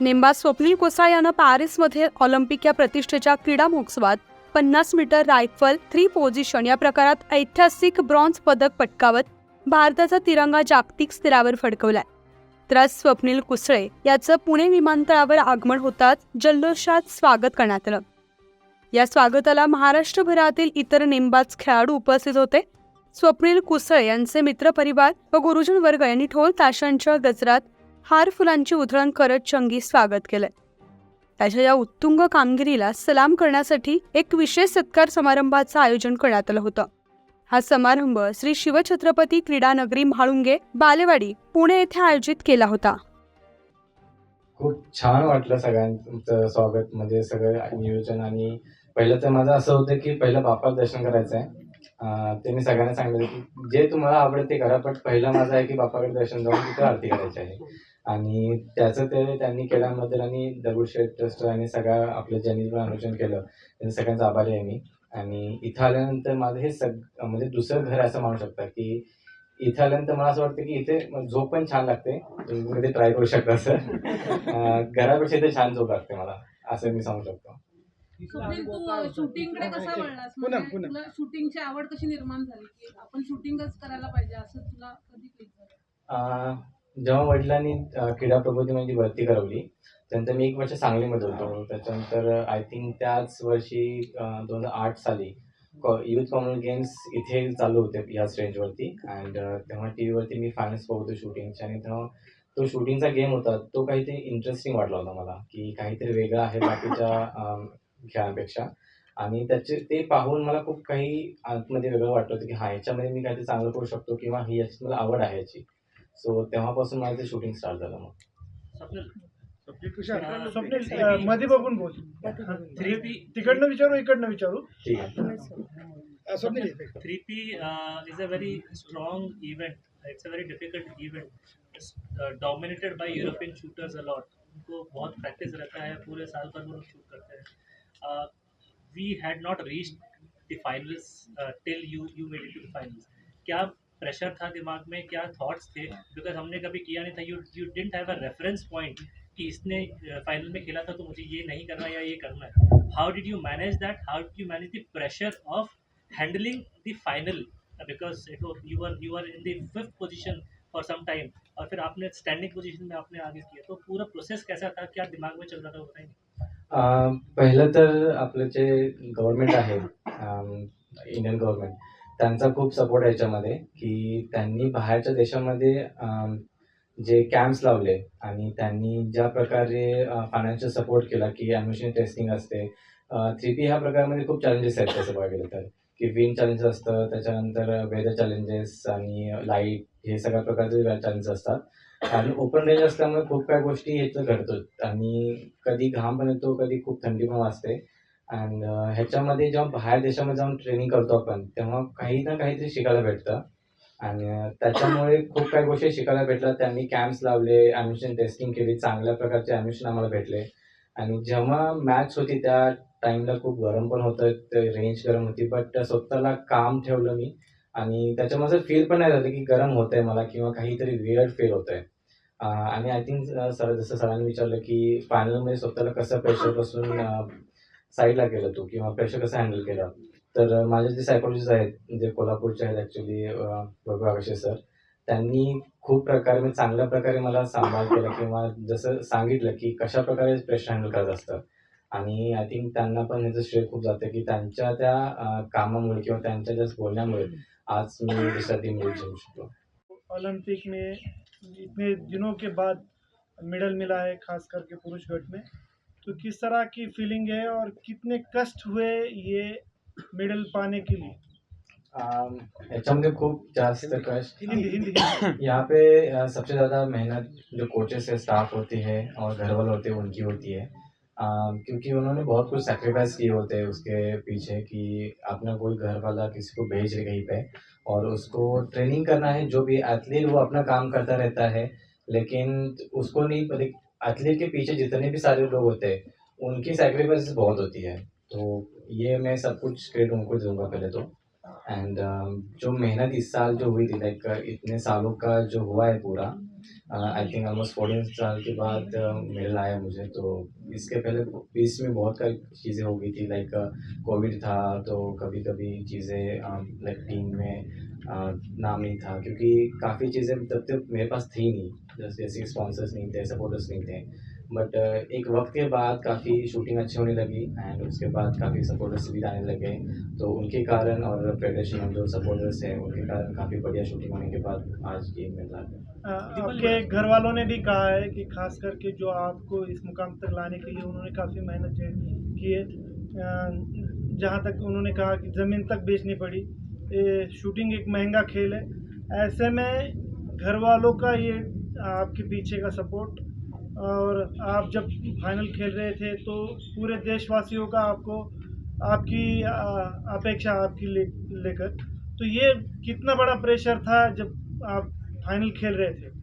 नेमबाज स्वप्नील कोसा यानं पॅरिसमध्ये ऑलिम्पिक या प्रतिष्ठेच्या क्रीडा महोत्सवात पन्नास मीटर रायफल थ्री पोझिशन या प्रकारात ऐतिहासिक ब्रॉन्झ पदक पटकावत भारताचा तिरंगा जागतिक स्तरावर फडकवलाय. तर आज स्वप्नील कुसळे याचं पुणे विमानतळावर आगमन होताच जल्लोषात स्वागत करण्यात आलं. या स्वागताला महाराष्ट्रभरातील इतर नेमबाज खेळाडू उपस्थित होते. स्वप्नील कुसळे यांचे मित्रपरिवार व गुरुजन वर्ग यांनी ढोल ताशांच्या गजरात हार फुलांची उधळण करत चंगी स्वागत केलंय. त्याच्या या उत्तुंग कामगिरीला सलाम करण्यासाठी एक विशेष सत्कार समारंभाचं आयोजन करण्यात आलं होतं. हा समारंभ श्री शिवछत्रपती क्रीडा नगरी म्हाळुंगे बालेवाडी पुणे येथे आयोजित केला होता. खूप छान वाटलं सगळ्यांचं स्वागत म्हणजे सगळं नियोजन आणि पहिलं तर माझं असं होतं की पहिलं बापाला दर्शन करायचं आहे. त्यांनी सगळ्यांना सांगितलं की जे तुम्हाला आवडते करा पण पहिलं माझं आहे की बापाकडे दर्शन जाऊन तिथं आरती करायची आहे. आणि त्याचं ते त्यांनी केल्याबद्दल आणि दगडूशेठ ट्रस्ट आणि सगळ्या आपल्या ज्यांनी पण आयोजन केलं त्यांनी सगळ्यांचा आभारी आहे मी. आणि इथं आल्यानंतर माझं हे सग म्हणजे दुसरं घर असं म्हणू शकता की इथं आल्यानंतर मला असं वाटतं की इथे झोप पण छान लागते. तुम्ही कधी ट्राय करू शकता सर घरापेक्षा इथे छान झोप लागते मला असं मी सांगू शकतो. स्वप्नील तू शूटिंगकडे कसा वळलास? पुन्हा, म्हणजे. तुला शूटिंगची आवड कशी निर्माण झाली? की आपण शूटिंगच करायला पाहिजे असं तुला कधी जेव्हा वडिलांनी क्रीडा प्रबोधी म्हणजे भरती करवली त्यानंतर मी एक वर्ष सांगलीमध्ये होतो. त्याच्यानंतर आय थिंक त्याच वर्षी दोन हजार आठ साली युथ कॉमन गेम्स इथे चालू होते याच रेंजवरती अँड तेव्हा टी व्हीवरती मी फायनल्स बघत होतो शूटिंगचे. आणि तेव्हा तो शूटिंगचा गेम होता तो काहीतरी इंटरेस्टिंग वाटला होता मला की काहीतरी वेगळं आहे बाकीच्या खेळांपेक्षा. आणि त्याचे ते पाहून मला खूप काही आतमध्ये वेगळं वाटलं होतं की हा याच्यामध्ये मी काहीतरी चांगलं करू शकतो किंवा ही याची मला आवड आहे याची. सो तेव्हापासून माझं शूटिंग स्टार्ट झालं मग. स्वप्नील अं, मध्ये बघून बोल. Three P. तिकडनं विचारू इकडनं विचारू? ठीक आहे. अं, Swapnil three P is a very strong event it's a very difficult event dominated by European shooters a lot उनको बहुत प्रैक्टिस रहता है पूरे साल भर वो लोग शूट करते हैं। We had not reach the finals till you you made it to the finals क्या प्रेशर था दिमाग में क्या थॉट्स थे? बिकॉज़ हमने कभी किया नहीं था। You you didn't have a reference point कि इसने फाइनल में खेला था तो मुझे ये नहीं करना या ये करना है। How did you manage that how did you manage the pressure of handling the final because it you are you are in the fifth position for some time और फिर आपने स्टैंडिंग पोजीशन में आपने आगे किया। तो पूरा process कैसा था? क्या दिमाग में चल रहा था अं, पहिलं तर आपलं जे गव्हर्नमेंट आहे इंडियन गव्हर्नमेंट त्यांचा खूप सपोर्ट आहे याच्यामध्ये की त्यांनी बाहेरच्या देशामध्ये जे कॅम्प्स लावले आणि त्यांनी ज्या प्रकारे फायनान्शियल सपोर्ट केला की ॲडमिशन टेस्टिंग असते. थ्री पी ह्या प्रकारमध्ये खूप चॅलेंजेस आहेत तसं बघायला गेलं तर. की विन चॅलेंज असतं त्याच्यानंतर वेदर चॅलेंजेस आणि लाइट हे सगळ्या प्रकारचे चॅलेंजेस असतात. आणि ओपन रेंज असल्यामुळे खूप काही गोष्टी याचं घडतो. आणि कधी घाम पण येतो कधी खूप थंडी पण वाजते. अँड uh, ह्याच्यामध्ये जेव्हा बाहेर देशामध्ये जाऊन ट्रेनिंग करतो आपण तेव्हा काही ना काहीतरी शिकायला भेटतं. आणि uh, त्याच्यामुळे खूप काही गोष्टी शिकायला भेटल्या त्यांनी कॅम्प्स लावले ॲडमिशन टेस्टिंग केली चांगल्या प्रकारचे ॲडमिशन आम्हाला भेटले. आणि जेव्हा मॅच होती त्या टाईमला खूप गरम पण होतं ते रेंज गरम होती. बट uh, स्वतःला काम ठेवलं मी. आणि त्याच्यामध्ये फील पण नाही झालं की गरम होत आहे मला किंवा काहीतरी विअर्ड फील होत आहे आणि आय थिंक सर जसं सरांनी विचारलं की फायनलमध्ये स्वतःला कसं प्रेशरपासून साईडला केलं तू किंवा प्रेशर कसं हँडल केलं? तर माझे जे सायकोलॉजिस्ट आहेत जे कोल्हापूरचे आहेत ॲक्च्युली बघू आकाशे सर त्यांनी खूप प्रकारे म्हणजे चांगल्या प्रकारे मला सांभाळ केला किंवा जसं सांगितलं की कशा प्रकारे प्रेशर हँडल करत असतं आणि आय थिंक त्यांना पण ह्याचं श्रेय खूप जातं की त्यांच्या त्या कामामुळे किंवा त्यांच्या ज्या बोलण्यामुळे आज मी दुसऱ्या टीम जिंकू शकतो ओलंपिक में इतने दिनों के बाद मेडल मिला है खास करके पुरुष गट में तो किस तरह की फीलिंग है और कितने कष्ट हुए ये मेडल पाने के लिए? याच्यामध्ये खूप जास्त कष्ट। यहाँ पे सबसे ज़्यादा मेहनत जो कोचेस है स्टाफ होती है और घर वाले होते हैं उनकी होती है। अम, क्योंकि उन्होंने बहुत कुछ सेक्रीफाइस किए होते हैं उसके पीछे कि अपना कोई घर वाला किसी को भेज रहे कहीं पे और उसको ट्रेनिंग करना है जो भी एथलीट वो अपना काम करता रहता है लेकिन उसको नहीं एथलीट के पीछे जितने भी सारे लोग होते हैं उनकी सेक्रीफाइस बहुत होती है। तो ये मैं सब कुछ क्रेडिट उनको दूँगा पहले तो। एंड uh, जो मेहनत इस साल जो हुई थी लाइक इतने सालों का जो हुआ है पूरा आई थिंक ऑलमोस्ट फोर्टीन साल के बाद मेडल आया मुझे। तो इसके पहले बीच में बहुत सारी चीज़ें हो गई थी लाइक कोविड था तो कभी कभी चीज़ें लाइक टीम में uh, नाम नहीं था क्योंकि काफ़ी चीज़ें तब तक मेरे पास थी नहीं। जैसे स्पॉन्सर्स नहीं थे सपोर्टर्स नहीं थे. बट एक वक्त के बाद काफ़ी शूटिंग अच्छी होने लगी एंड उसके बाद काफ़ी सपोर्टर्स भी आने लगे. तो उनके कारण और फेडरेशन जो सपोर्टर्स हैं, उनके कारण काफ़ी बढ़िया शूटिंग होने के बाद आज ये मिल रहा है. आपके घर वालों ने भी कहा है कि खास करके जो आपको इस मुकाम तक लाने के लिए उन्होंने काफ़ी मेहनत की है. जहाँ तक उन्होंने कहा कि ज़मीन तक बेचनी पड़ी. शूटिंग एक महँगा खेल है. ऐसे में घर वालों का ये आपके पीछे का सपोर्ट। और आप जब फाइनल खेल रहे थे तो पूरे देशवासियों का आपको आपकी अपेक्षा आपकी ले लेकर। तो ये कितना बड़ा प्रेशर था जब आप फाइनल खेल रहे थे?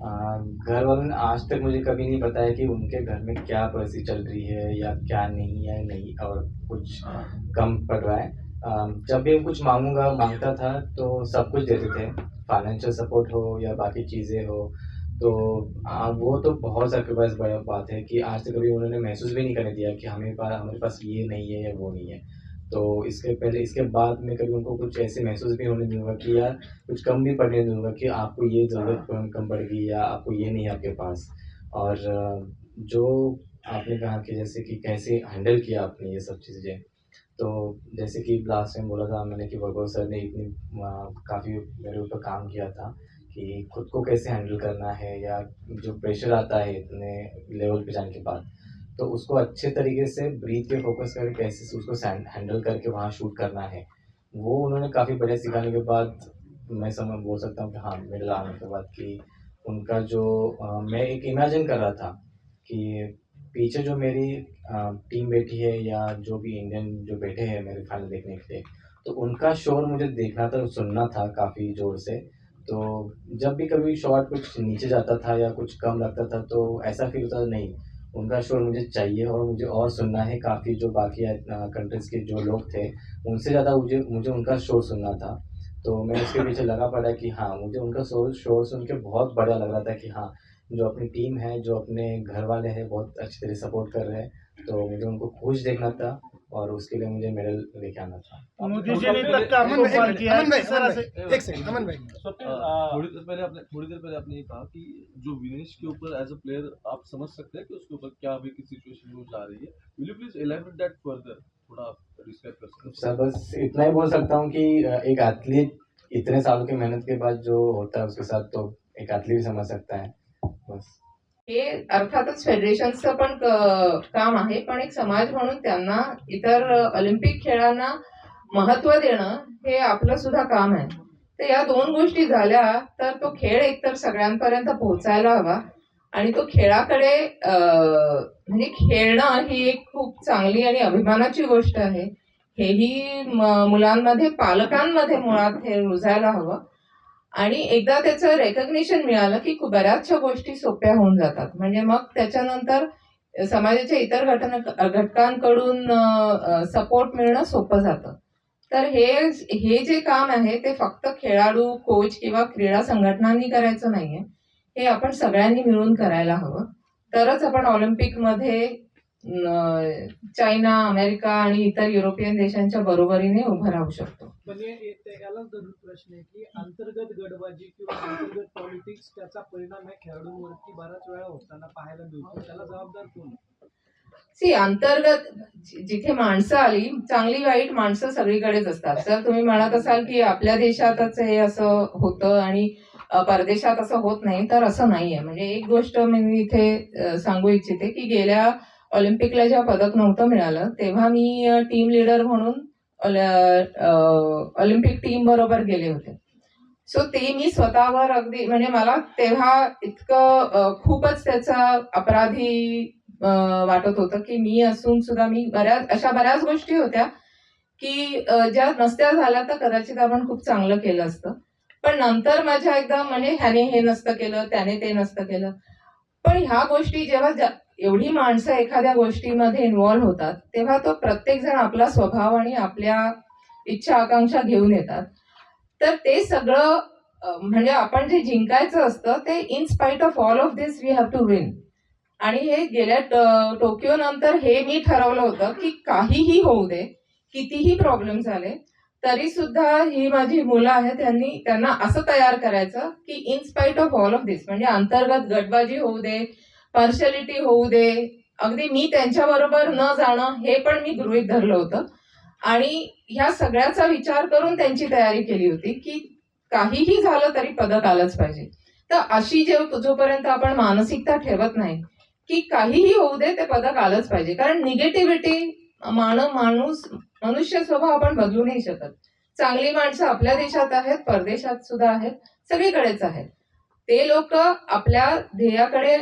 घर वालों ने आज तक मुझे कभी नहीं बताया कि उनके घर में क्या परिस्थिति चल रही है या क्या नहीं है नहीं और कुछ कम पड़ रहा है। जब भी कुछ मांगूँगा माँगता था तो सब कुछ देते थे। फाइनेंशियल सपोर्ट हो या बाकी चीज़ें हो तो आ, वो तो बहुत सेक्रीफाइस बड़ा बात है कि आज तक कभी उन्होंने महसूस भी नहीं करने दिया कि हमें पास हमारे पास ये नहीं है या वो नहीं है। तो इसके पहले इसके बाद में कभी उनको कुछ ऐसे महसूस भी होने दूँगा कि यार कुछ कम भी पड़ने दूँगा कि आपको ये ज़रूरत कम कम पड़ गई या आपको ये नहीं है आपके पास। और जो आपने कहा कि जैसे कि कैसे हैंडल किया आपने ये सब चीज़ें तो जैसे कि लास्ट टाइम बोला था मैंने कि वैभव सर ने इतनी काफ़ी मेरे ऊपर काम किया था। कि खुद को कैसे हैंडल करना है या जो प्रेशर आता है इतने लेवल पे जाने के बाद तो उसको अच्छे तरीके से ब्रीथ पे फोकस करके कैसे उसको हैंडल करके वहाँ शूट करना है वो उन्होंने काफ़ी बढ़िया सिखाने के बाद मैं समझ बोल सकता हूँ कि हाँ मेडल आने के बाद कि उनका जो अ, मैं एक इमेजिन कर रहा था कि पीछे जो मेरी आ, टीम बैठी है या जो भी इंडियन जो बैठे हैं मेरे फाइनल देखने के लिए तो उनका शोर मुझे देखना था सुनना था काफ़ी ज़ोर से तो जब भी कभी शॉट कुछ नीचे जाता था या कुछ कम लगता था तो ऐसा फील होता था, नहीं, उनका शोर मुझे चाहिए और मुझे और सुनना है। काफ़ी जो बाकी कंट्रीज़ के जो लोग थे, उनसे ज़्यादा मुझे मुझे उनका शोर सुनना था। तो मैं उसके पीछे लगा पड़ा कि हाँ मुझे उनका शोर शोर सुन के बहुत बढ़िया लग रहा था कि हाँ जो अपनी टीम है, जो अपने घर वाले हैं, बहुत अच्छी तरह सपोर्ट कर रहे हैं। तो मुझे उनको खुश देखना था। और उसके लिए मुझे मेडल लेके आना था। किया है। थोड़ी देर पहले आपने थोड़ी देर पहले आपने ये कहा कि जो विनेश के ऊपर एज अ प्लेयर आप समझ सकते हैं कि उसके ऊपर क्या अभी की सिचुएशन में जा रही है। Will you please elaborate that further थोड़ा आप डिस्क्राइब कर सकते हैं। सर बस इतना ही बोल सकता हूँ कि एक एथलीट इतने सालों की मेहनत के बाद जो होता है उसके साथ तो एक एथलीट भी समझ सकता है। बस। हे अर्थातच फेडरेशनचं पण काम आहे. पण एक समाज म्हणून त्यांना इतर ऑलिम्पिक खेळांना महत्त्व देणं हे आपलं सुद्धा काम आहे. तर या दोन गोष्टी झाल्या तर तो खेळ एकतर सगळ्यांपर्यंत पोहोचायला हवा आणि तो खेळाकडे म्हणजे खेळणं ही एक खूप चांगली आणि अभिमानाची गोष्ट आहे. हेही मुलांमध्ये पालकांमध्ये मुळात हे रुजायला हवं. आणि एकदा त्याचं रेकग्निशन मिळालं की खूप बऱ्याचशा गोष्टी सोप्या होऊन जातात. म्हणजे मग त्याच्यानंतर समाजाच्या इतर घटना घटकांकडून सपोर्ट मिळणं सोपं जातं. तर हे हे जे काम आहे ते फक्त खेळाडू कोच किंवा क्रीडा संघटनांनी करायचं नाहीये. हे आपण सगळ्यांनी मिळून करायला हवं. तरच आपण ऑलिम्पिकमध्ये चायना अमेरिका आणि इतर युरोपियन देशांच्या बरोबरीने उभं राहू शकतो. पण यालाच प्रश्न आहे की अंतर्गत गडबाजी किंवा अंतर्गत पॉलिटिक्स त्याचा परिणाम खेळाडूंवरती बऱ्याच वेळा होताना पाहायला मिळतो. त्याला जबाबदार कोण सी अंतर्गत जिथे माणसं आली चांगली वाईट माणसं सगळीकडेच असतात. जर तुम्ही म्हणत असाल की आपल्या देशातच हे असं होतं आणि परदेशात असं होत नाही तर असं नाहीये. म्हणजे एक गोष्ट मी इथे सांगू इच्छिते की गेल्या ऑलिम्पिकला जेव्हा पदक नव्हतं मिळालं तेव्हा मी टीम लीडर म्हणून ऑलिम्पिक टीम बरोबर गेले होते. सो ते मी स्वतःवर अगदी म्हणजे मला तेव्हा इतकं खूपच त्याचा अपराधी वाटत होतं की मी असून सुद्धा मी बऱ्याच अशा बऱ्याच गोष्टी होत्या की ज्या नसत्या झाल्या तर कदाचित आपण खूप चांगलं केलं असतं. पण नंतर माझ्या एकदा म्हणजे ह्याने हे नसतं केलं त्याने ते नसतं केलं. पण ह्या गोष्टी जेव्हा एवढी माणसं एखाद्या गोष्टीमध्ये इन्व्हॉल्व्ह होतात तेव्हा तो प्रत्येक जण आपला स्वभाव आणि आपल्या इच्छा आकांक्षा घेऊन येतात. तर ते सगळं म्हणजे आपण जे जिंकायचं असतं ते in spite of all of this we have to win आणि हे गेल्या टोकियो नंतर हे मी ठरवलं होतं की काहीही होऊ दे कितीही प्रॉब्लेम झाले तरी सुद्धा ही माझी मुलं आहेत त्यांनी त्यांना असं तयार करायचं की in spite of all of this म्हणजे अंतर्गत गटबाजी होऊ दे पार्शलिटी होऊ दे अगदी मी त्यांच्याबरोबर न जाणं हे पण मी गृहीत धरलं होतं. आणि ह्या सगळ्याचा विचार करून त्यांची तयारी केली होती की काहीही झालं तरी पदक आलंच पाहिजे. तर अशी जे जोपर्यंत आपण मानसिकता ठेवत नाही की काहीही होऊ दे ते पदक आलंच पाहिजे. कारण निगेटिव्हिटी मान माणूस मनुष्य स्वभाव आपण बदलू नाही शकत. चांगली माणसं आपल्या देशात आहेत परदेशात सुद्धा आहेत सगळीकडेच आहेत. ते लोक आपल्या ध्येयाकडे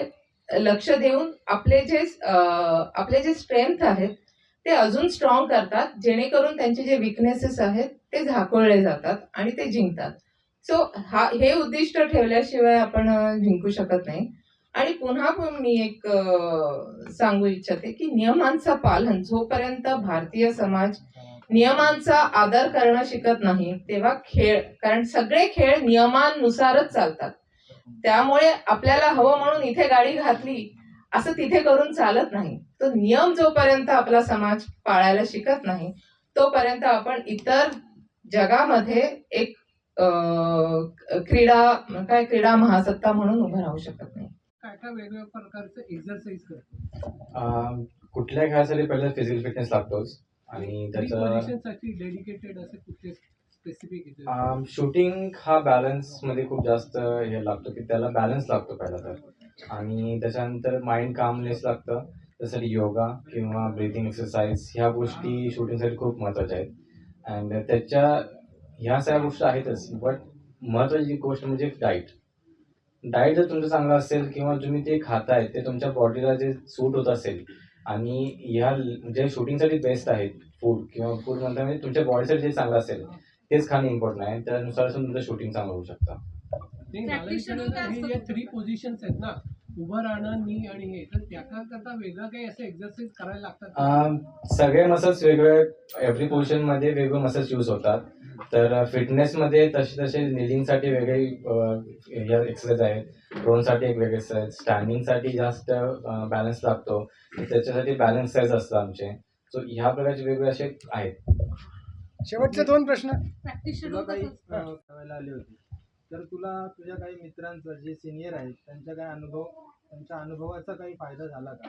लक्ष देऊन आपले जे आपले जे स्ट्रेंथ आहेत ते अजून स्ट्रॉंग करतात जेणेकरून त्यांचे जे विकनेसेस आहेत ते झाकोळले जातात आणि ते जिंकतात. सो हा हे उद्दिष्ट ठेवल्याशिवाय आपण जिंकू शकत नाही. आणि पुन्हा पण मी एक सांगू इच्छिते की नियमांचं पालन जोपर्यंत भारतीय समाज नियमांचा आदर करणं शिकत नाही तेव्हा खेळ कारण सगळे खेळ नियमांनुसारच चालतात. त्यामुळे आपल्याला हवं म्हणून इथे गाडी घातली असं तिथे करून चालत नाही. तो नियम जोपर्यंत आपला समाज पाळायला शिकत नाही तोपर्यंत आपण इतर जगामध्ये एक क्रीडा काय क्रीडा महासत्ता म्हणून उभं राहू शकत नाही. काय काय वेगवेगळ्या प्रकारचं एक्झरसाईज करतो? अं, कुठल्या खेळासाठी पहिलं फिजिकल फिटनेस लागतोच. आणि त्याचं पोझिशनसाठी डेडिकेटेड असे कुठले स्पेसिफिक शूटिंग हा बॅलन्समध्ये खूप जास्त हे लागतो की त्याला बॅलन्स लागतो पहिला तर. आणि त्याच्यानंतर माइंड कामनेस लागतं. त्यासाठी योगा किंवा ब्रिथिंग एक्सरसाइज ह्या गोष्टी शूटिंगसाठी खूप महत्त्वाच्या आहेत. अँड त्याच्या ह्या सगळ्या गोष्टी आहेतच बट महत्त्वाची गोष्ट म्हणजे डाईट डाईट जर तुमचं चांगलं असेल किंवा तुम्ही ते खाताय ते तुमच्या बॉडीला जे सूट होत असेल आणि ह्या जे शूटिंगसाठी बेस्ट आहेत फूड किंवा फूड म्हणता म्हणजे तुमच्या बॉडीसाठी जे चांगलं असेल तेच खाणं इम्पॉर्टंट आहे. त्यानुसार तुमचं शूटिंग चांगलं होऊ शकतं. थ्री पोझिशन्स आहेत ना उभं राहणं नी आणि हे तर त्याकरता वेगळं काही असं एक्झरसाईज करायला लागतात सगळे मसल्स वेगवेगळे एव्हरी पोझिशनमध्ये वेगवेगळे मसल्स यूज होतात. तर फिटनेस मध्ये तसे तसे निलिंगसाठी वेगळे एक्सरसाइज आहेत. ड्रोनसाठी एक वेगळे एक्सरसाइज स्टँडिंगसाठी जास्त बॅलन्स लागतो. त्याच्यासाठी बॅलन्स साईज असतं आमचे. सो ह्या प्रकारचे वेगवेगळे असे आहेत. शेवटचे दोन प्रश्न. तुला काही करायला आली होती. तर तुला तुझ्या काही मित्रांचा जे सिनियर आहेत त्यांचा काही अनुभव त्यांच्या अनुभवाचा काही फायदा झाला का?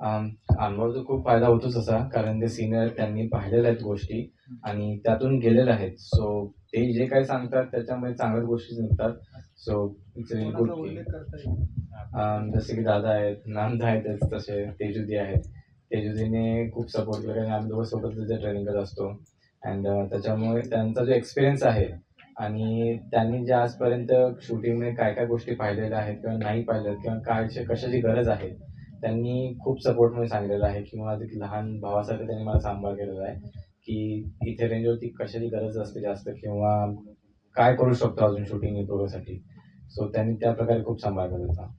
अनुभव तर खूप फायदा होतोच असा कारण ते सिनियर त्यांनी पाहिलेल्या आहेत गोष्टी आणि त्यातून गेलेले आहेत. सो ते जे काही सांगतात त्याच्यामध्ये चांगल्याच गोष्टी निघतात. सो इट्स व्हेरी गुड जसे की दादा आहेत नामदा आहेतच तसे तेजुदी आहेत. तेजुदीने खूप सपोर्ट केला आणि आम्ही दोघं सोबत ट्रेनिंग करत असतो. अँड त्याच्यामुळे त्यांचा जो एक्सपिरियन्स आहे आणि त्यांनी जे आजपर्यंत शूटिंगमध्ये काय काय गोष्टी पाहिलेल्या आहेत किंवा नाही पाहिल्यात किंवा काय कशाची गरज आहे त्यांनी खूप सपोर्ट सपोर्टमध्ये सांगितलेलं आहे किंवा एक लहान भावासाठी त्यांनी मला सांभाळ केलेला आहे की इथे रेंजवरती कशाची गरज असते जास्त किंवा काय करू शकतो अजून शूटिंग इम्प्रूव्हसाठी सो त्यांनी त्या प्रकारे खूप सांभाळ केला होता